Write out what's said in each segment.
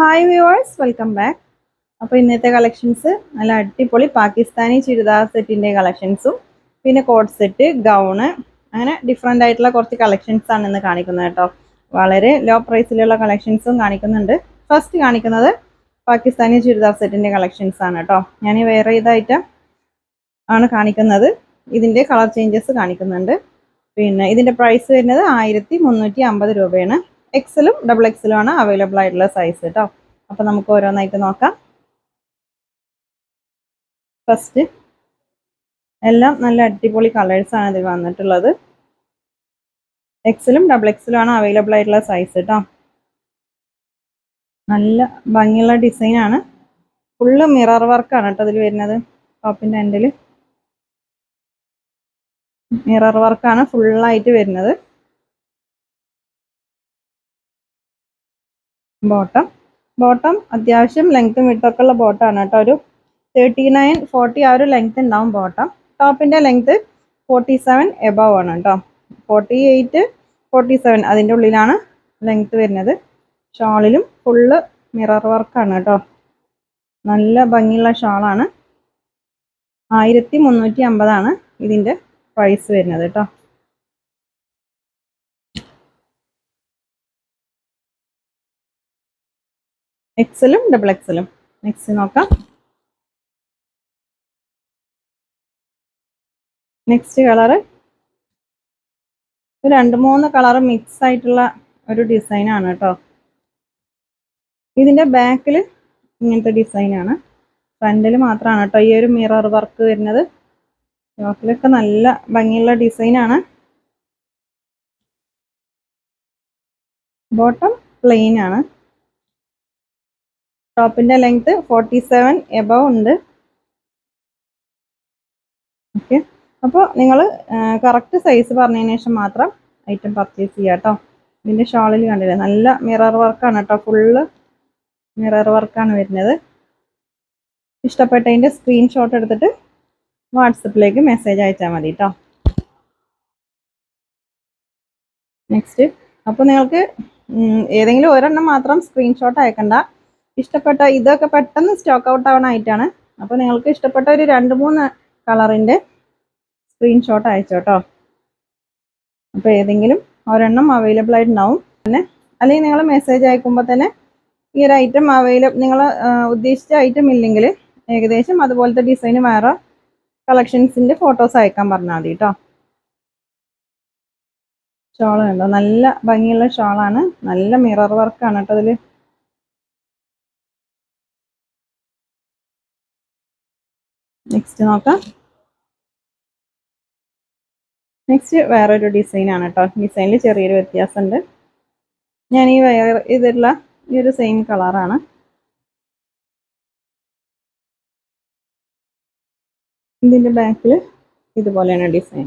Hi viewers welcome back അപ്പോൾ ഇന്നത്തെ collections നല്ല അടിപൊളി പാകിസ്ഥാനി ചുരിദാർ സെറ്റിന്റെ കളക്ഷൻസും പിന്നെ കോട്ട് സെറ്റ് ഗൗണ് അങ്ങനെ ഡിഫറെന്റ് ആയിട്ടുള്ള കുറച്ച് കളക്ഷൻസ് ആണ് ഇന്ന് കാണിക്കുന്നത് കേട്ടോ. വളരെ ലോ പ്രൈസിലുള്ള കളക്ഷൻസും കാണിക്കുന്നുണ്ട്. ഫസ്റ്റ് കാണിക്കുന്നത് പാകിസ്ഥാനി ചുരിദാർ സെറ്റിന്റെ കളക്ഷൻസ് ആണ് കേട്ടോ. ഞാൻ വേറെ ഇതായിട്ട് ആണ് കാണിക്കുന്നത്. ഇതിന്റെ കളർ ചേഞ്ചസ് കാണിക്കുന്നുണ്ട്. പിന്നെ ഇതിന്റെ പ്രൈസ് വരുന്നത് ആയിരത്തി മുന്നൂറ്റി അമ്പത് രൂപയാണ്. എക്സലും ഡബിൾ എക്സലും ആണ് അവൈലബിൾ ആയിട്ടുള്ള സൈസ് കേട്ടോ അപ്പോൾ നമുക്ക് ഓരോന്നായിട്ട് നോക്കാം. ഫസ്റ്റ് എല്ലാം നല്ല അടിപൊളി കളേഴ്സ് ആണ് ഇതിൽ വന്നിട്ടുള്ളത്. എക്സലും ഡബിൾ എക്സലും ആണ് അവൈലബിൾ ആയിട്ടുള്ള സൈസ് കേട്ടോ നല്ല ഭംഗിയുള്ള ഡിസൈനാണ് ഫുള്ള് മിറർ വർക്കാണ് കേട്ടോ ഇതിൽ വരുന്നത്. ടോപ്പിന്റെ എൻഡിൽ മിറർ വർക്കാണ് ഫുള്ളായിട്ട് വരുന്നത്. ബോട്ടം. ബോട്ടം അത്യാവശ്യം ലെങ്ത്തും വിട്ടൊക്കെ ഉള്ള ബോട്ടമാണ് കേട്ടോ. ഒരു തേർട്ടി നയൻ ഫോർട്ടി ആ ഒരു ലെങ്ത് ഉണ്ടാവും ബോട്ടം. ടോപ്പിന്റെ ലെങ്ത് ഫോർട്ടി സെവൻ എബവ് ആണ് കേട്ടോ. ഫോർട്ടി എയ്റ്റ് ഫോർട്ടി സെവൻ അതിന്റെ ഉള്ളിലാണ് ലെങ്ത് വരുന്നത്. ഷാളിലും ഫുള്ള് മിറർ വർക്കാണ് കേട്ടോ. നല്ല ഭംഗിയുള്ള ഷാളാണ് ആയിരത്തി മുന്നൂറ്റി അമ്പതാണ് ഇതിന്റെ പ്രൈസ് വരുന്നത് കേട്ടോ. എക്സലും ഡബിൾ എക്സലും നെക്സ്റ്റ് നോക്കാം. നെക്സ്റ്റ് കളറ് രണ്ട് മൂന്ന് കളർ മിക്സ് ആയിട്ടുള്ള ഒരു ഡിസൈനാണ് കേട്ടോ. ഇതിന്റെ ബാക്കിൽ ഇങ്ങനത്തെ ഡിസൈനാണ് ഫ്രണ്ടിൽ മാത്രമാണ് കേട്ടോ ഈ ഒരു മിറർ വർക്ക് വരുന്നത്. ബാക്കിലൊക്കെ നല്ല ഭംഗിയുള്ള ഡിസൈനാണ് ബോട്ടം പ്ലെയിൻ ആണ്. ടോപ്പിന്റെ ലെങ്ത് ഫോർട്ടി സെവൻ എബവ് ഉണ്ട് ഓക്കെ അപ്പോൾ നിങ്ങൾ കറക്റ്റ് സൈസ് പറഞ്ഞതിന് ശേഷം മാത്രം ഐറ്റം പർച്ചേസ് ചെയ്യുക കേട്ടോ ഇതിന്റെ ഷോളിൽ കണ്ടില്ലേ നല്ല മിറർ വർക്കാണ് കേട്ടോ ഫുള്ള് മിറർ വർക്കാണ് വരുന്നത്. ഇഷ്ടപ്പെട്ടതിന്റെ സ്ക്രീൻഷോട്ട് എടുത്തിട്ട് വാട്സപ്പിലേക്ക് മെസ്സേജ് അയച്ചാൽ മതി കേട്ടോ നെക്സ്റ്റ് അപ്പോൾ നിങ്ങൾക്ക് ഏതെങ്കിലും ഒരെണ്ണം മാത്രം സ്ക്രീൻഷോട്ട് അയക്കണ്ട. ഇഷ്ടപ്പെട്ട ഇതൊക്കെ പെട്ടെന്ന് സ്റ്റോക്ക് ഔട്ട് ആവണമായിട്ടാണ് അപ്പോൾ നിങ്ങൾക്ക് ഇഷ്ടപ്പെട്ട ഒരു രണ്ട് മൂന്ന് കളറിന്റെ സ്ക്രീൻഷോട്ട് അയച്ചോട്ടോ അപ്പോൾ ഏതെങ്കിലും ഒരെണ്ണം അവൈലബിൾ ആയിട്ടുണ്ടാവും. പിന്നെ അല്ലെങ്കിൽ നിങ്ങൾ മെസ്സേജ് അയക്കുമ്പോൾ തന്നെ ഈ ഒരു ഐറ്റം അവൈലബിൾ നിങ്ങൾ ഉദ്ദേശിച്ച ഐറ്റം ഇല്ലെങ്കിൽ ഏകദേശം അതുപോലത്തെ ഡിസൈന് വേറെ കളക്ഷൻസിന്റെ ഫോട്ടോസ് അയക്കാൻ പറഞ്ഞാൽ മതി കേട്ടോ. ഷോൾ നല്ല ഭംഗിയുള്ള ഷോളാണ് നല്ല മിറർ വർക്കാണ് കേട്ടോ അതിൽ നെക്സ്റ്റ് നോക്കാം. നെക്സ്റ്റ് വേറൊരു ഡിസൈനാണ് കേട്ടോ ഡിസൈനിൽ ചെറിയൊരു വ്യത്യാസമുണ്ട്. ഞാൻ ഈ വയർ ഇതിലുള്ള ഈ ഒരു സെയിം കളറാണ് ഇതിന്റെ ബാക്കിൽ ഇതുപോലെയാണ് ഡിസൈൻ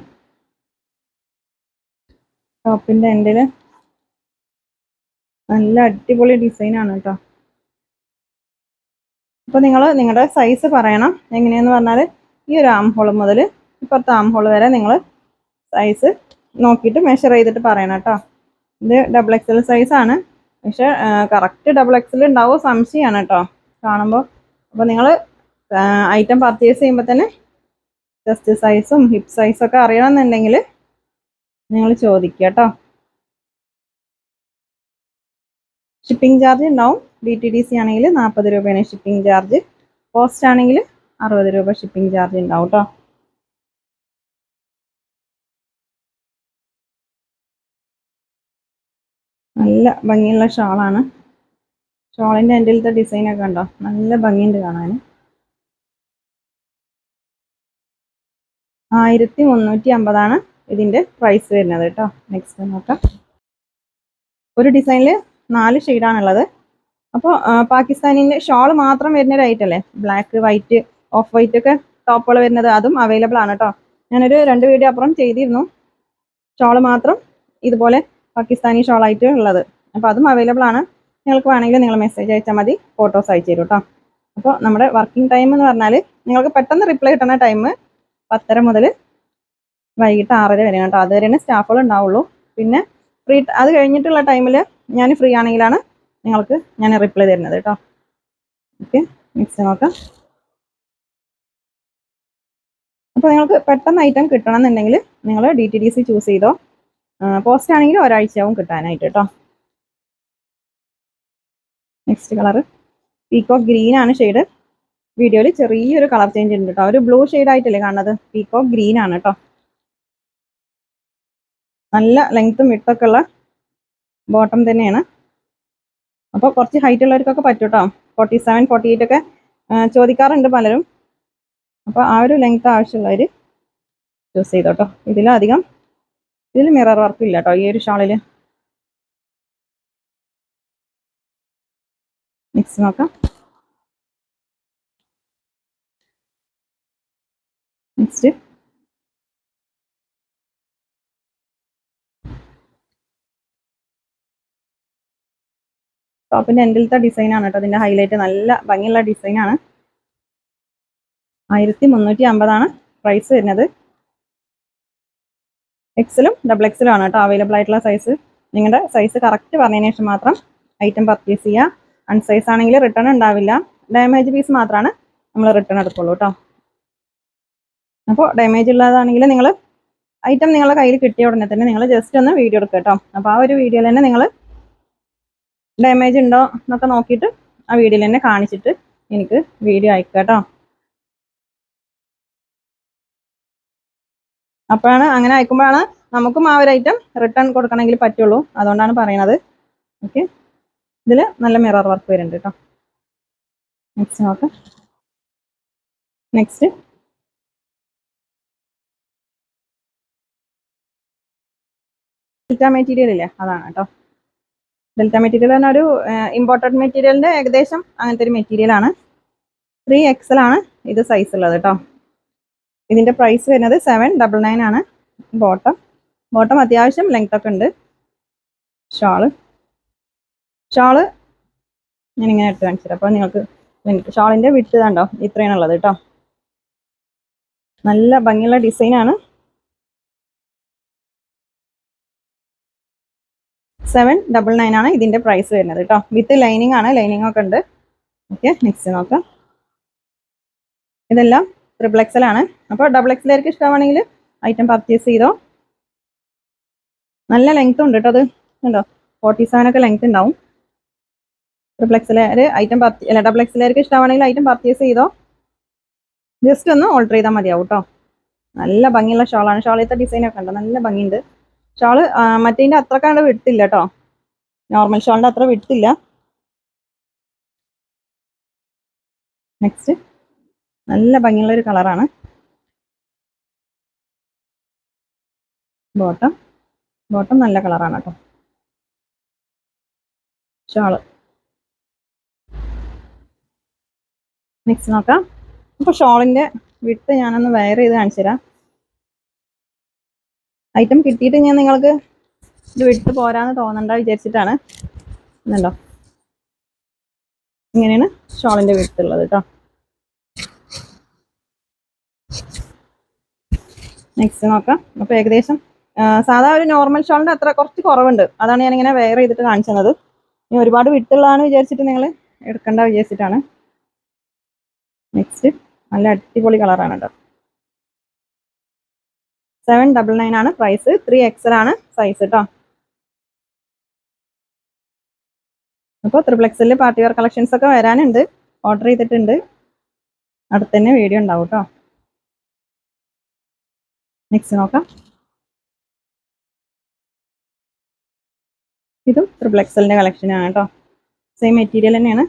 ടോപ്പിന്റെ എൻഡിൽ നല്ല അടിപൊളി ഡിസൈനാണ് കേട്ടോ അപ്പോൾ നിങ്ങൾ നിങ്ങളുടെ സൈസ് പറയണം. എങ്ങനെയെന്ന് പറഞ്ഞാൽ ഈ ഒരു ആം ഹോൾ മുതൽ ഇപ്പുറത്തെ ആം ഹോൾ വരെ നിങ്ങൾ സൈസ് നോക്കിയിട്ട് മെഷർ ചെയ്തിട്ട് പറയണം കേട്ടോ. ഇത് ഡബിൾ എക്സൽ സൈസാണ് പക്ഷെ കറക്റ്റ് ഡബിൾ എക്സൽ ഉണ്ടാവും സംശയമാണ് കേട്ടോ. കാണുമ്പോൾ അപ്പോൾ നിങ്ങൾ ഐറ്റം പർച്ചേസ് ചെയ്യുമ്പോൾ തന്നെ ചെസ്റ്റ് സൈസും ഹിപ്പ് സൈസും ഒക്കെ അറിയണമെന്നുണ്ടെങ്കിൽ നിങ്ങൾ ചോദിക്കുക കേട്ടോ. ഷിപ്പിംഗ് ചാർജ് ഉണ്ടാവും. ഡി ടി ഡി സി ആണെങ്കിൽ നാൽപ്പത് രൂപയാണ് ഷിപ്പിംഗ് ചാർജ് പോസ്റ്റ് ആണെങ്കിൽ അറുപത് രൂപ ഷിപ്പിംഗ് ചാർജ് ഉണ്ടാവും കേട്ടോ നല്ല ഭംഗിയുള്ള ഷാളാണ്. ഷോളിന്റെ എൻഡിലത്തെ ഡിസൈനൊക്കെ ഉണ്ടോ നല്ല ഭംഗിയുണ്ട് കാണാൻ. ആയിരത്തി മുന്നൂറ്റി അമ്പതാണ് ഇതിന്റെ പ്രൈസ് വരുന്നത് കേട്ടോ നെക്സ്റ്റ് നോക്കാം. ഒരു ഡിസൈനിൽ നാല് ഷെയ്ഡാണുള്ളത് അപ്പോൾ പാകിസ്ഥാനിന്റെ ഷോൾ മാത്രം വരുന്ന ഒരു ഐറ്റം അല്ലേ? ബ്ലാക്ക് വൈറ്റ് ഓഫ് വൈറ്റ് ഒക്കെ ടോപ്പുകൾ വരുന്നത് അതും അവൈലബിൾ ആണ് കേട്ടോ ഞാനൊരു രണ്ട് വീഡിയോ അപ്പുറം ചെയ്തിരുന്നു. ഷോൾ മാത്രം ഇതുപോലെ പാകിസ്ഥാനി ഷോളായിട്ട് ഉള്ളത്. അപ്പോൾ അതും അവൈലബിൾ ആണ്. നിങ്ങൾക്ക് വേണമെങ്കിൽ നിങ്ങൾ മെസ്സേജ് അയച്ചാൽ മതി ഫോട്ടോസ് അയച്ചു തരും കേട്ടോ അപ്പോൾ നമ്മുടെ വർക്കിംഗ് ടൈം എന്ന് പറഞ്ഞാൽ നിങ്ങൾക്ക് പെട്ടെന്ന് റിപ്ലൈ കിട്ടുന്ന ടൈം പത്തര മുതൽ വൈകിട്ട് ആറര വരെയാണ് കേട്ടോ അതുവരെയാണ് സ്റ്റാഫുകൾ ഉണ്ടാവുള്ളൂ. പിന്നെ ഫ്രീ അത് കഴിഞ്ഞിട്ടുള്ള ടൈമിൽ ഞാൻ ഫ്രീ ആണെങ്കിലാണ് നിങ്ങൾക്ക് ഞാൻ റിപ്ലൈ തരുന്നത് കേട്ടോ. ഓക്കെ നെക്സ്റ്റ് നോക്കാം. അപ്പോൾ നിങ്ങൾക്ക് പെട്ടെന്ന് ഐറ്റം കിട്ടണം എന്നുണ്ടെങ്കിൽ നിങ്ങൾ D T D C choose ചെയ്തോ പോസ്റ്റ് ആണെങ്കിൽ ഒരാഴ്ചയാവും കിട്ടാനായിട്ട് കേട്ടോ. നെക്സ്റ്റ് കളർ പീക്കോ ഗ്രീൻ ആണ് ഷെയ്ഡ് വീഡിയോയിൽ ചെറിയൊരു കളർ ചേഞ്ച് ഉണ്ട് കേട്ടോ. ഒരു ബ്ലൂ ഷെയ്ഡ് ആയിട്ടല്ലേ കാണുന്നത്? പീക്കോ ഗ്രീൻ ആണ് കേട്ടോ. നല്ല ലെങ്ത്തും വിട്ടൊക്കെ ഉള്ള ബോട്ടം തന്നെയാണ്. അപ്പോൾ കുറച്ച് ഹൈറ്റ് ഉള്ളവർക്കൊക്കെ പറ്റും കേട്ടോ ഫോർട്ടി സെവൻ ഫോർട്ടി എയ്റ്റ് ഒക്കെ ചോദിക്കാറുണ്ട് പലരും. അപ്പോൾ ആ ഒരു ലെങ്ത് ആവശ്യമുള്ളവർ ചൂസ് ചെയ്തോട്ടോ. ഇതിലധികം ഇതിൽ മിറർ വർക്ക് ഇല്ല കേട്ടോ ഈ ഒരു ഷാളിൽ മിക്സ് നോക്കാം. നെക്സ്റ്റ് ടോപ്പിന്റെ എൻഡിലത്തെ ഡിസൈൻ ആണ് കേട്ടോ. അതിന്റെ ഹൈലൈറ്റ് നല്ല ഭംഗിയുള്ള ഡിസൈൻ ആണ്. ആയിരത്തി മുന്നൂറ്റി അമ്പതാണ് പ്രൈസ് വരുന്നത്. എക്സലും ഡബിൾ എക്സലും ആണ് കേട്ടോ അവൈലബിൾ ആയിട്ടുള്ള സൈസ് നിങ്ങളുടെ സൈസ് കറക്റ്റ് പറഞ്ഞതിന് ശേഷം മാത്രം ഐറ്റം പർച്ചേസ് ചെയ്യുക അൺസൈസ് ആണെങ്കിൽ റിട്ടേൺ ഉണ്ടാവില്ല. ഡാമേജ് പീസ് മാത്രമാണ് നമ്മൾ റിട്ടേൺ എടുക്കുള്ളൂ കേട്ടോ. അപ്പോൾ ഡാമേജ് ഉള്ളതാണെങ്കിൽ നിങ്ങൾ ഐറ്റം നിങ്ങളുടെ കയ്യിൽ കിട്ടിയ ഉടനെ തന്നെ നിങ്ങൾ ജസ്റ്റ് ഒന്ന് വീഡിയോ എടുക്കുക കേട്ടോ. അപ്പോൾ ആ ഒരു വീഡിയോയിൽ തന്നെ നിങ്ങൾ ഡാമേജ് ഉണ്ടോ എന്നൊക്കെ നോക്കിയിട്ട് ആ വീഡിയോയിൽ തന്നെ കാണിച്ചിട്ട് എനിക്ക് വീഡിയോ അയക്കുക കേട്ടോ അപ്പോഴാണ് അങ്ങനെ അയക്കുമ്പോഴാണ് നമുക്കും ആ ഒരു ഐറ്റം റിട്ടേൺ കൊടുക്കണമെങ്കിൽ പറ്റുള്ളൂ. അതുകൊണ്ടാണ് പറയണത് ഓക്കെ ഇതിൽ നല്ല മിറർ വർക്ക് വരുന്നുണ്ട് കേട്ടോ നെക്സ്റ്റ് നോക്കാം. നെക്സ്റ്റ് മെറ്റീരിയൽ ഇല്ലേ? അതാണ് കേട്ടോ ഡെൽറ്റ മെറ്റീരിയൽ തന്നെ ഒരു ഇമ്പോർട്ടന്റ് മെറ്റീരിയലിന്റെ ഏകദേശം അങ്ങനത്തെ ഒരു മെറ്റീരിയൽ ആണ്. ത്രീ എക്സൽ ആണ് ഇത് സൈസ് ഉള്ളത് കേട്ടോ ഇതിന്റെ പ്രൈസ് വരുന്നത് സെവൻ ഡബിൾ നയൻ ആണ്. ബോട്ടം ബോട്ടം അത്യാവശ്യം ലെങ്ത് ഒക്കെ ഉണ്ട്. ഷാൾ ഷാൾ ഞാൻ ഇങ്ങനെ എടുത്ത് കാണിച്ചിട്ട് അപ്പോൾ നിങ്ങൾക്ക് ഷാളിന്റെ വിട്ടതാണ്ടോ വിട്ട് കണ്ടോ ഇത്രയാണ് ഉള്ളത് കേട്ടോ നല്ല ഭംഗിയുള്ള ഡിസൈൻ സെവൻ ഡബിൾ നയൻ ആണ് ഇതിന്റെ പ്രൈസ് വരുന്നത് കേട്ടോ വിത്ത് ലൈനിങ് ആണ് ലൈനിങ് ഒക്കെ ഉണ്ട്. ഓക്കെ നെക്സ്റ്റ് നോക്കാം. ഇതെല്ലാം ട്രിപ്പിൾ ആണ്. അപ്പോൾ ഡബിൾ എക്സലായിരിക്കും ഇഷ്ടമാണെങ്കിൽ ഐറ്റം പർച്ചേസ് ചെയ്തോ. നല്ല ലെങ്ത് ഉണ്ട് കേട്ടോ അത്. ഉണ്ടോ ഫോർട്ടി സെവൻ ഒക്കെ ലെങ്ത് ഉണ്ടാവും. ട്രിപ്പിൾ എക്സലാര് ഐറ്റം അല്ല ഡബിൾ എക്സലായിരിക്കും ഇഷ്ടമാണെങ്കിൽ ഐറ്റം പർച്ചേസ് ചെയ്തോ. ജസ്റ്റ് ഒന്ന് ഓൾട്ടർ ചെയ്താൽ മതിയാവും കേട്ടോ നല്ല ഭംഗിയുള്ള ഷാളാണ് ഷാളിത്തെ ഡിസൈനൊക്കെ ഉണ്ട് നല്ല ഭംഗിയുണ്ട്. ഷാൾ മറ്റേതിന്റെ അത്ര കണ്ട് വിട്ടില്ല കേട്ടോ നോർമൽ ഷാളിന്റെ അത്ര വിട്ടില്ല. നെക്സ്റ്റ് നല്ല ഭംഗിയുള്ള ഒരു കളറാണ്. ബോട്ടം ബോട്ടം നല്ല കളറാണ് കേട്ടോ ഷാൾ. നെക്സ്റ്റ് നോക്കാം. അപ്പോൾ ഷോളിന്റെ വിട്ട് ഞാനൊന്ന് വയർ ചെയ്ത് കാണിച്ചു തരാം ഐറ്റം കിട്ടിയിട്ട് ഞാൻ നിങ്ങൾക്ക് ഇത് വിട്ട് പോരാന്ന് തോന്നണ്ട വിചാരിച്ചിട്ടാണ്. എന്നുണ്ടോ ഇങ്ങനെയാണ് ഷോളിന്റെ വിട്ടുള്ളത് കേട്ടോ. നെക്സ്റ്റ് നോക്കാം. അപ്പോൾ ഏകദേശം സാധാ ഒരു നോർമൽ ഷോളിന്റെ അത്ര കുറച്ച് കുറവുണ്ട്. അതാണ് ഞാൻ ഇങ്ങനെ വെയർ ചെയ്തിട്ട് കാണിച്ചത്. ഇനി ഒരുപാട് വിട്ടുള്ളതാണ് വിചാരിച്ചിട്ട് നിങ്ങൾ എടുക്കണ്ട വിചാരിച്ചിട്ടാണ്. നെക്സ്റ്റ് നല്ല അടിപൊളി കളറാണ് കേട്ടോ. സെവൻ ഡബിൾ നയൻ ആണ് പ്രൈസ് ത്രീ എക്സൽ ആണ് സൈസ് കേട്ടോ അപ്പോൾ ത്രിപ്പിൾ എക്സലിൽ പാർട്ടി വെയർ കളക്ഷൻസ് ഒക്കെ വരാനുണ്ട്. ഓർഡർ ചെയ്തിട്ടുണ്ട്. അടുത്ത് തന്നെ വീഡിയോ ഉണ്ടാവും കേട്ടോ നെക്സ്റ്റ് നോക്കാം. ഇതും ത്രിപ്പിൾ എക്സലിന്റെ കളക്ഷനാണ് കേട്ടോ സെയിം മെറ്റീരിയൽ തന്നെയാണ്.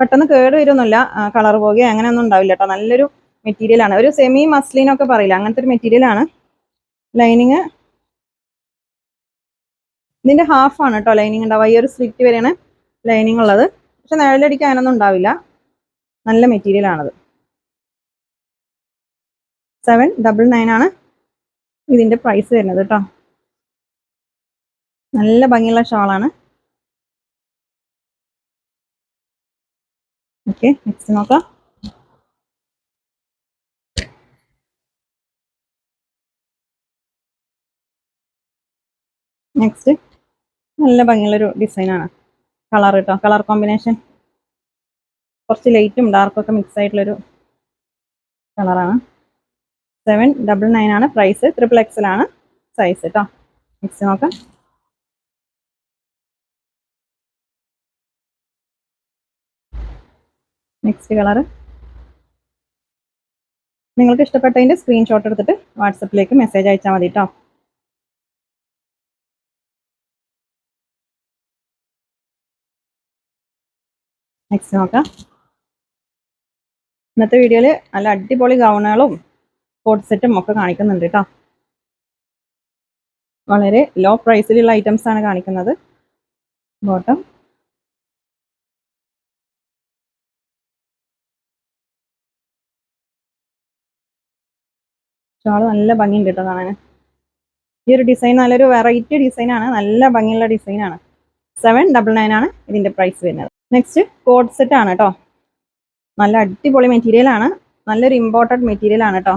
പെട്ടെന്ന് കേട് വരുമൊന്നുമില്ല കളർ പോകുകയോ അങ്ങനെയൊന്നും ഉണ്ടാവില്ല കേട്ടോ നല്ലൊരു മെറ്റീരിയൽ ആണ്. ഒരു സെമി മസ്ലിൻ ഒക്കെ പറയില്ല അങ്ങനത്തെ ഒരു മെറ്റീരിയൽ ആണ്. ലൈനിങ് ഇതിന്റെ ഹാഫ് ആണ് കേട്ടോ ലൈനിങ് ഉണ്ടാവുക. ഈ ഒരു സ്ലിറ്റ് വരെയാണ് ലൈനിങ് ഉള്ളത്. പക്ഷെ നിഴലടിക്കാൻ അതിനൊന്നും ഉണ്ടാവില്ല. നല്ല മെറ്റീരിയൽ ആണത്. സെവൻ ഡബിൾ നയൻ ആണ് ഇതിന്റെ പ്രൈസ് വരുന്നത് കേട്ടോ നല്ല ഭംഗിയുള്ള ഷാളാണ് ഓക്കെ നെക്സ്റ്റ് നോക്കാം. നെക്സ്റ്റ് നല്ല ഭംഗിയുള്ളൊരു ഡിസൈനാണ് കളർ കേട്ടോ കളർ കോമ്പിനേഷൻ കുറച്ച് ലൈറ്റും ഡാർക്കും ഒക്കെ മിക്സ് ആയിട്ടുള്ളൊരു കളറാണ് സെവൻ ഡബിൾ നയൻ ആണ് പ്രൈസ് ട്രിപ്പിൾ എക്സൽ ആണ് സൈസ് കേട്ടോ നെക്സ്റ്റ് നോക്കാം. നെക്സ്റ്റ് കളർ നിങ്ങൾക്ക് ഇഷ്ടപ്പെട്ടതിന്റെ സ്ക്രീൻഷോട്ട് എടുത്തിട്ട് വാട്സപ്പിലേക്ക് മെസ്സേജ് അയച്ചാൽ മതി കേട്ടോ നെക്സ്റ്റ് നോക്കാം. ഇന്നത്തെ വീഡിയോയിൽ നല്ല അടിപൊളി ഗൗണുകളും കോട്ട് സെറ്റും ഒക്കെ കാണിക്കുന്നുണ്ട് കേട്ടോ വളരെ ലോ പ്രൈസിലുള്ള ഐറ്റംസ് ആണ് കാണിക്കുന്നത്. ബോട്ടം ഷാൾ നല്ല ഭംഗിയുണ്ട് കേട്ടോ കാണാൻ ഈ ഒരു ഡിസൈൻ നല്ലൊരു വെറൈറ്റി ഡിസൈനാണ് നല്ല ഭംഗിയുള്ള ഡിസൈനാണ് സെവൻ ഡബിൾ നയൻ ആണ് ഇതിന്റെ പ്രൈസ് വരുന്നത്. നെക്സ്റ്റ് കോഡ് സെറ്റ് ആണ് കേട്ടോ നല്ല അടിപൊളി മെറ്റീരിയൽ ആണ്. നല്ലൊരു ഇമ്പോർട്ടന്റ് മെറ്റീരിയൽ ആണ് കേട്ടോ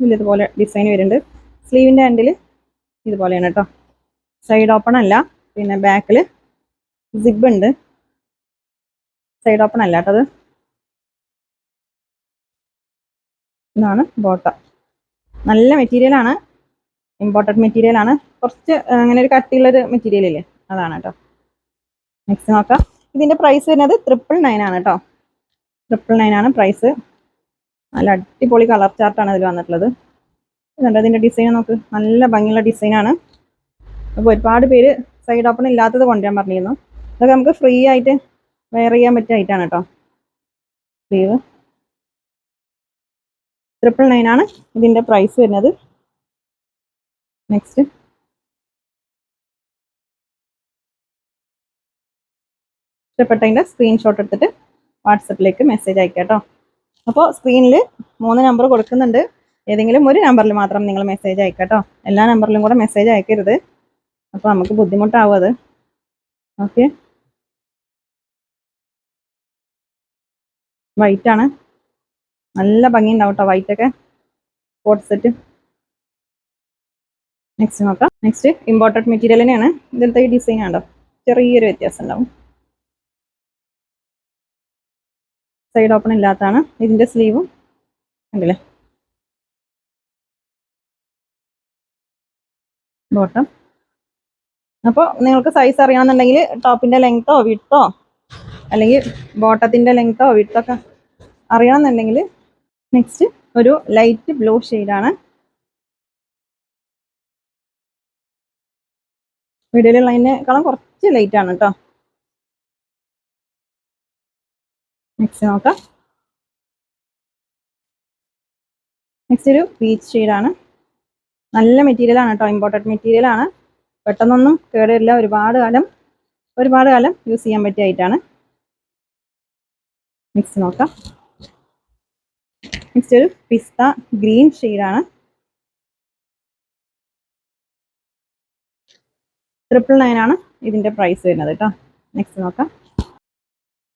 ഇതുപോലെ ഡിസൈൻ വരുന്നുണ്ട്. സ്ലീവിന്റെ ഹാൻഡിൽ ഇതുപോലെയാണ് കേട്ടോ സൈഡ് ഓപ്പൺ അല്ല. പിന്നെ ബാക്കിൽ സിബ് ഉണ്ട്. സൈഡ് ഓപ്പൺ അല്ല കേട്ടത് ഇതാണ് ബോട്ട നല്ല മെറ്റീരിയൽ ആണ്. ഇമ്പോർട്ടന്റ് മെറ്റീരിയൽ ആണ്. കുറച്ച് അങ്ങനെ ഒരു കട്ടിയുള്ളൊരു മെറ്റീരിയൽ ഇല്ലേ? അതാണ് കേട്ടോ നെക്സ്റ്റ് നോക്കാം. ഇതിന്റെ പ്രൈസ് വരുന്നത് ട്രിപ്പിൾ നയൻ ആണ് കേട്ടോ ട്രിപ്പിൾ നയൻ ആണ് പ്രൈസ് നല്ല അടിപൊളി കളർ ചാർട്ടാണ് ഇതിൽ വന്നിട്ടുള്ളത്. ഇതുണ്ട് അതിന്റെ ഡിസൈൻ നോക്ക്. നല്ല ഭംഗിയുള്ള ഡിസൈനാണ് അപ്പോൾ ഒരുപാട് പേര് സൈഡ് ഓപ്പൺ ഇല്ലാത്തത് കൊണ്ടുവരാൻ പറഞ്ഞിരുന്നു. ഇതൊക്കെ നമുക്ക് ഫ്രീ ആയിട്ട് വെയർ ചെയ്യാൻ പറ്റിയ ഐറ്റാണ് കേട്ടോ സ്ലീവ് ട്രിപ്പിൾ നയൻ ആണ് ഇതിന്റെ പ്രൈസ് വരുന്നത്. നെക്സ്റ്റ് ഇഷ്ടപ്പെട്ടതിന്റെ സ്ക്രീൻഷോട്ട് എടുത്തിട്ട് വാട്സപ്പിലേക്ക് മെസ്സേജ് അയക്കാം കേട്ടോ. അപ്പോൾ സ്ക്രീനിൽ മൂന്ന് നമ്പർ കൊടുക്കുന്നുണ്ട്. ഏതെങ്കിലും ഒരു നമ്പറിൽ മാത്രം നിങ്ങൾ മെസ്സേജ് അയക്കാം കേട്ടോ. എല്ലാ നമ്പറിലും കൂടെ മെസ്സേജ് അയക്കരുത്. അപ്പോൾ നമുക്ക് ബുദ്ധിമുട്ടാവും അത്. ഓക്കെ. ആണ്. നല്ല ഭംഗി ഉണ്ടാവും കേട്ടോ വൈറ്റൊക്കെ കോട്ട് സെറ്റ് നെക്സ്റ്റ് നോക്കാം. നെക്സ്റ്റ് ഇമ്പോർട്ടന്റ് മെറ്റീരിയലിനെയാണ് ഇതിലത്തെ ഡിസൈൻ ആണോ ചെറിയൊരു വ്യത്യാസം ഉണ്ടാവും. സൈഡ് ഓപ്പൺ ഇല്ലാത്തതാണ്. ഇതിന്റെ സ്ലീവും ഉണ്ടല്ലേ ബോട്ടം. അപ്പോൾ നിങ്ങൾക്ക് സൈസ് അറിയണമെന്നുണ്ടെങ്കിൽ ടോപ്പിന്റെ ലെങ്ത്തോ വിട്ടോ അല്ലെങ്കിൽ ബോട്ടത്തിന്റെ ലെങ്ത്തോ വിട്ടോ ഒക്കെ അറിയണമെന്നുണ്ടെങ്കിൽ നെക്സ്റ്റ് ഒരു ലൈറ്റ് ബ്ലൂ ഷെയ്ഡാണ് വീഡിയോയിലുള്ളതിനേക്കാളും കുറച്ച് ലൈറ്റാണ് കേട്ടോ നെക്സ്റ്റ് നോക്കാം. നെക്സ്റ്റ് ഒരു പീച്ച് ഷെയ്ഡാണ് നല്ല മെറ്റീരിയൽ ആണ് കേട്ടോ ഇമ്പോർട്ടന്റ് മെറ്റീരിയൽ ആണ്. പെട്ടെന്നൊന്നും കേടില്ല ഒരുപാട് കാലം ഒരുപാട് കാലം യൂസ് ചെയ്യാൻ പറ്റിയ ആയിട്ടാണ് നെക്സ്റ്റ് നോക്കാം. നെക്സ്റ്റ് ഒരു പിസ്ത ഗ്രീൻ ഷെയ്ഡാണ് ട്രിപ്പിൾ നയൻ ആണ് ഇതിന്റെ പ്രൈസ് വരുന്നത് കേട്ടോ നെക്സ്റ്റ് നോക്കാം.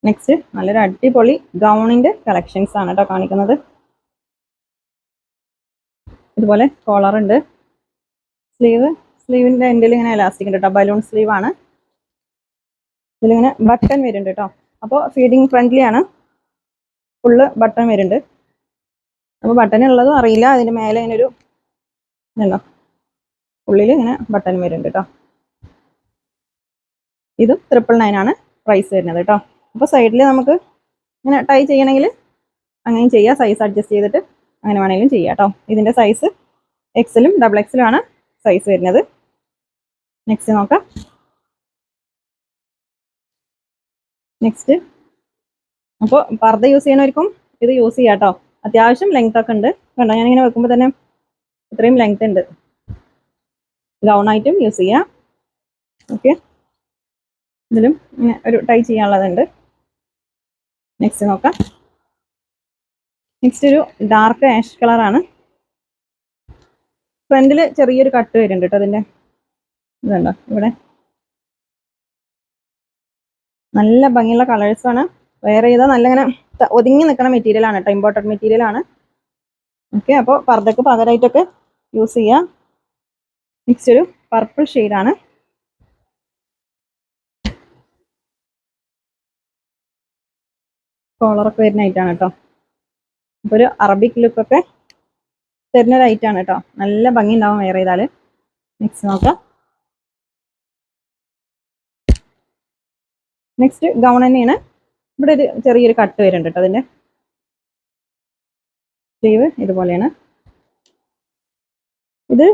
നെക്സ്റ്റ് നല്ലൊരു അടിപൊളി ഗൗണിന്റെ കളക്ഷൻസ് ആണ് കേട്ടോ കാണിക്കുന്നത്. ഇതുപോലെ കോളർ ഉണ്ട്. സ്ലീവ് സ്ലീവിന്റെ എൻഡിൽ ഇങ്ങനെ ഇലാസ്റ്റിക് ഉണ്ട് കേട്ടോ. ബലൂൺ സ്ലീവ് ആണ്. ഇതിലിങ്ങനെ ബട്ടൺ വരുന്നുണ്ട് കേട്ടോ. അപ്പോൾ ഫീഡിങ് ഫ്രണ്ട്ലി ആണ്. ഫുള്ള് ബട്ടൺ വരുന്നുണ്ട്. അപ്പോൾ ബട്ടൺ ഉള്ളതും അറിയില്ല. അതിന്റെ മേലെ ഇങ്ങനെ ഒരു ഇതുണ്ടോ? ഉള്ളിൽ ഇങ്ങനെ ബട്ടൺ വരുന്നുണ്ട് കേട്ടോ. ഇതും ട്രിപ്പിൾ നയൻ ആണ് പ്രൈസ് വരുന്നത് കേട്ടോ. അപ്പോൾ സൈഡിൽ നമുക്ക് ഇങ്ങനെ ടൈ ചെയ്യണമെങ്കിൽ അങ്ങനെയും ചെയ്യാം. സൈസ് അഡ്ജസ്റ്റ് ചെയ്തിട്ട് അങ്ങനെ വേണമെങ്കിലും ചെയ്യാം കേട്ടോ ഇതിന്റെ സൈസ് എക്സലും ഡബിൾ എക്സലും ആണ് സൈസ് വരുന്നത്. നെക്സ്റ്റ് നോക്കാം. നെക്സ്റ്റ് അപ്പോൾ പർദ്ദ യൂസ് ചെയ്യണവർക്കും ഇത് യൂസ് ചെയ്യാം കേട്ടോ അത്യാവശ്യം ലെങ്ത് ഒക്കെ ഉണ്ട്. കണ്ടോ? ഞാനിങ്ങനെ വെക്കുമ്പോൾ തന്നെ ഇത്രയും ലെങ്ത് ഉണ്ട്. ഗൗൺ ആയിട്ടും യൂസ് ചെയ്യാം. ഓക്കെ ഇതിലും ഇങ്ങനെ ഒരു ടൈ ചെയ്യാനുള്ളതുണ്ട്. നെക്സ്റ്റ് നോക്കാം. നെക്സ്റ്റ് ഒരു ഡാർക്ക് ആഷ് കളറാണ് ഫ്രണ്ടിൽ ചെറിയൊരു കട്ട് വരുന്നുണ്ട് കേട്ടോ അതിന്റെ. ഇതുണ്ടോ ഇവിടെ? നല്ല ഭംഗിയുള്ള കളേഴ്സാണ് വേറെ ചെയ്താൽ നല്ല ഇങ്ങനെ ഒതുങ്ങി നിൽക്കുന്ന മെറ്റീരിയൽ ആണ് കേട്ടോ ഇമ്പോർട്ടന്റ് മെറ്റീരിയൽ ആണ്. ഓക്കെ അപ്പോൾ പർദ്ദക്ക് പകരമായിട്ടൊക്കെ യൂസ് ചെയ്യാം. നെക്സ്റ്റ് ഒരു പർപ്പിൾ ഷെയ്ഡാണ് കോളറൊക്കെ വരുന്ന ഐറ്റാണ് കേട്ടോ. അപ്പോൾ ഒരു അറബിക് ലുക്കൊക്കെ തരുന്ന ഒരു ഐറ്റാണ് കേട്ടോ. നല്ല ഭംഗി ഉണ്ടാവും വെയർ ചെയ്താൽ നെക്സ്റ്റ് നോക്കാം. നെക്സ്റ്റ് ഗൗൺ തന്നെയാണ്. ഇവിടെ ഒരു ചെറിയൊരു കട്ട് വരുന്നുണ്ട് കേട്ടോ അതിന്റെ സ്ലീവ് ഇതുപോലെയാണ്. ഇത്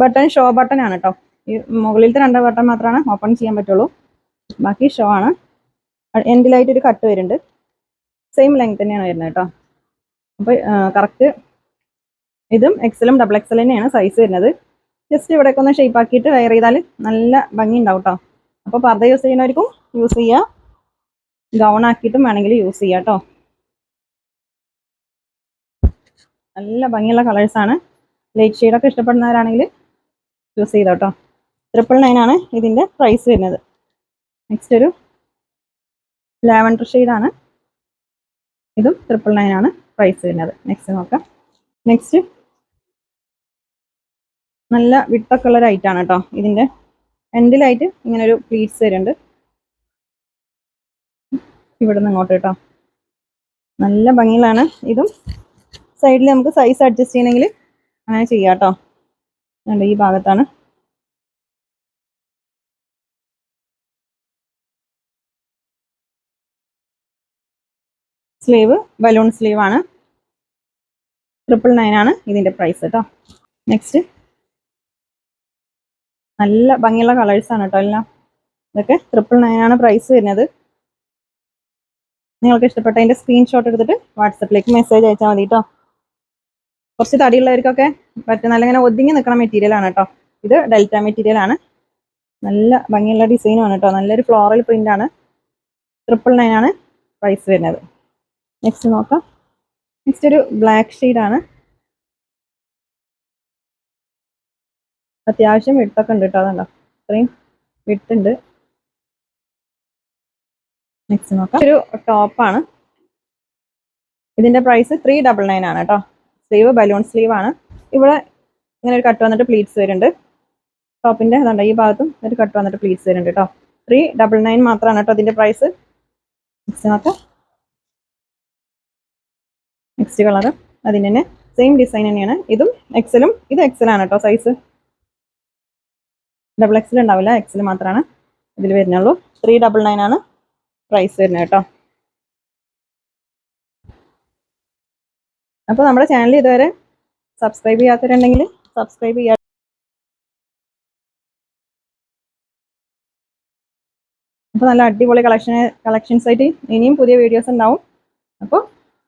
ബട്ടൺ ഷോ ബട്ടൺ ആണ് കേട്ടോ. ഈ മുകളിലത്തെ രണ്ട് ബട്ടൺ മാത്രമാണ് ഓപ്പൺ ചെയ്യാൻ പറ്റുള്ളൂ. ബാക്കി ഷോ ആണ്. എൻഡിലായിട്ട് ഒരു കട്ട് വരുന്നുണ്ട്. സെയിം ലെങ്ത് തന്നെയാണ് വരുന്നത് കേട്ടോ അപ്പോൾ കറക്റ്റ് ഇതും എക്സലും ഡബിൾ എക്സൽ തന്നെയാണ് സൈസ് വരുന്നത്. ജസ്റ്റ് ഇവിടെയൊക്കെ ഒന്ന് ഷേപ്പ് ആക്കിയിട്ട് വെയർ ചെയ്താൽ നല്ല ഭംഗി ഉണ്ടാവും കേട്ടോ അപ്പോൾ പർദ്ദ യൂസ് ചെയ്യുന്നവർക്കും യൂസ് ചെയ്യുക ഗൗൺ ആക്കിയിട്ടും വേണമെങ്കിൽ യൂസ് ചെയ്യാം കേട്ടോ നല്ല ഭംഗിയുള്ള കളേഴ്സാണ് ലൈറ്റ് ഷെയ്ഡൊക്കെ ഇഷ്ടപ്പെടുന്നവരാണെങ്കിൽ യൂസ് ചെയ്തോ കേട്ടോ ട്രിപ്പിൾ നയൻ ആണ് ഇതിന്റെ പ്രൈസ് വരുന്നത്. നെക്സ്റ്റ് ഒരു ലാവൻഡർ ഷെയ്ഡാണ് ഇതും ട്രിപ്പിൾ നയൻ ആണ് പ്രൈസ് വരുന്നത്. നെക്സ്റ്റ് നോക്കാം. നെക്സ്റ്റ് നല്ല വിട്ടൊക്കെ ഉള്ള ലൈറ്റാണ് കേട്ടോ ഇതിന്റെ എൻഡിലായിട്ട് ഇങ്ങനെ ഒരു പ്ലീറ്റ്സ് വരുന്നുണ്ട്. ഇവിടെ നിന്ന് ഇങ്ങോട്ട് കേട്ടോ നല്ല ഭംഗിയിലാണ് ഇതും. സൈഡിൽ നമുക്ക് സൈസ് അഡ്ജസ്റ്റ് ചെയ്യണമെങ്കിൽ അങ്ങനെ ചെയ്യാം കേട്ടോ ഈ ഭാഗത്താണ്. സ്ലീവ് ബലൂൺ സ്ലീവ് ആണ്. ട്രിപ്പിൾ നയൻ ആണ് ഇതിന്റെ പ്രൈസ് കേട്ടോ നെക്സ്റ്റ് നല്ല ഭംഗിയുള്ള കളേഴ്സ് ആണ് കേട്ടോ എല്ലാം. ഇതൊക്കെ ട്രിപ്പിൾ നയൻ ആണ് പ്രൈസ് വരുന്നത്. നിങ്ങൾക്ക് ഇഷ്ടപ്പെട്ട അതിന്റെ സ്ക്രീൻഷോട്ട് എടുത്തിട്ട് വാട്സപ്പിലേക്ക് മെസ്സേജ് അയച്ചാൽ മതി കേട്ടോ കുറച്ച് തടിയുള്ളവർക്കൊക്കെ പറ്റും നല്ല ഇങ്ങനെ ഒതുങ്ങി നിൽക്കുന്ന മെറ്റീരിയലാണ് കേട്ടോ ഇത് ഡെൽറ്റ മെറ്റീരിയൽ ആണ്. നല്ല ഭംഗിയുള്ള ഡിസൈനും ആണ് കേട്ടോ നല്ലൊരു ഫ്ലോറൽ പ്രിന്റ് ആണ്. ട്രിപ്പിൾ നയൻ ആണ് പ്രൈസ് വരുന്നത്. നെക്സ്റ്റ് നോക്കാം. നെക്സ്റ്റ് ഒരു ബ്ലാക്ക് ആണ്. അത്യാവശ്യം വിട്ടൊക്കെ ഉണ്ട് കേട്ടോ അതുണ്ടോ ഇത്രയും വിട്ടുണ്ട് നെക്സ്റ്റ് നോക്കാം. ഒരു ടോപ്പാണ് ഇതിന്റെ പ്രൈസ് ത്രീ ഡബിൾ നയൻ ആണ് കേട്ടോ. സ്ലീവ് ബലൂൺ സ്ലീവ് ആണ്. ഇവിടെ ഇങ്ങനെ ഒരു കട്ട് വന്നിട്ട് പ്ലീറ്റ്സ് വരുന്നുണ്ട്. ടോപ്പിന്റെ അതുണ്ട് ഈ ഭാഗത്തും ഒരു കട്ട് വന്നിട്ട് പ്ലീറ്റ്സ് വരുന്നുണ്ട് കേട്ടോ. ത്രീ ഡബിൾ നയൻ മാത്രമാണ് കേട്ടോ ഇതിന്റെ പ്രൈസ് നെക്സ്റ്റ് നോക്കാം. നെക്സ്റ്റ് കളർ അതിന് തന്നെ സെയിം ഡിസൈൻ തന്നെയാണ്. ഇതും എക്സലും ഇത് എക്സലാണ് കേട്ടോ സൈസ് ഡബിൾ എക്സൽ ഉണ്ടാവില്ല. എക്സൽ മാത്രമാണ് ഇതിൽ വരുന്നുള്ളൂ ത്രീ ഡബിൾ നയൻ ആണ് പ്രൈസ് വരുന്നത് കേട്ടോ. അപ്പോൾ നമ്മുടെ ചാനൽ ഇതുവരെ സബ്സ്ക്രൈബ് ചെയ്യാത്തവരുണ്ടെങ്കിൽ സബ്സ്ക്രൈബ് ചെയ്യാം. അപ്പോൾ നല്ല അടിപൊളി കളക്ഷൻ കളക്ഷൻസ് ആയിട്ട് ഇനിയും പുതിയ വീഡിയോസ് ഉണ്ടാവും. അപ്പോൾ